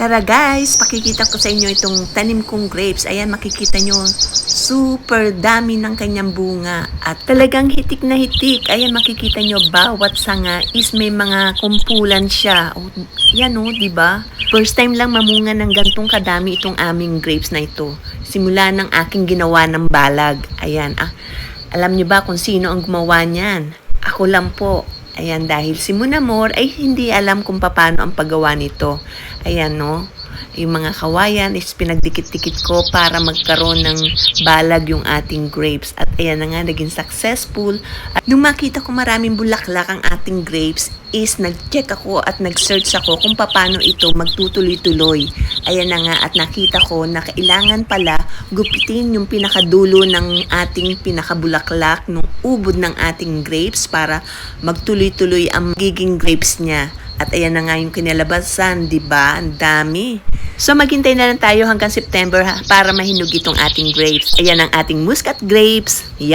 Tara guys, pakikita ko sa inyo itong tanim kong grapes. Ayan, makikita nyo, super dami ng kanyang bunga. At talagang hitik na hitik. Ayan, makikita nyo, bawat sanga is may mga kumpulan siya. O, yan o, di ba? First time lang mamunga ng gantong kadami itong aming grapes na ito. Simula ng aking ginawa ng balag. Ayan, ah, alam nyo ba kung sino ang gumawa niyan? Ako lang po. Ayan, dahil si Munamor ay hindi alam kung paano ang paggawa nito. Ayan, no? Yung mga kawayan is pinagdikit-dikit ko para magkaroon ng balag yung ating grapes. At ayan na nga, naging successful. At nung makita ko maraming bulaklak ang ating grapes, is nag-check ako at nag-search ako kung paano ito magtutuloy-tuloy. Ayan na nga, at nakita ko na kailangan pala gupitin yung pinakadulo ng ating pinakabulaklak, nung ubod ng ating grapes para magtuloy-tuloy ang magiging grapes niya. At ayan na nga yung kinalabasan, di ba? Ang dami. So maghintay na lang tayo hanggang September ha, para mahinog itong ating grapes. Ayan ang ating muscat grapes. Yan.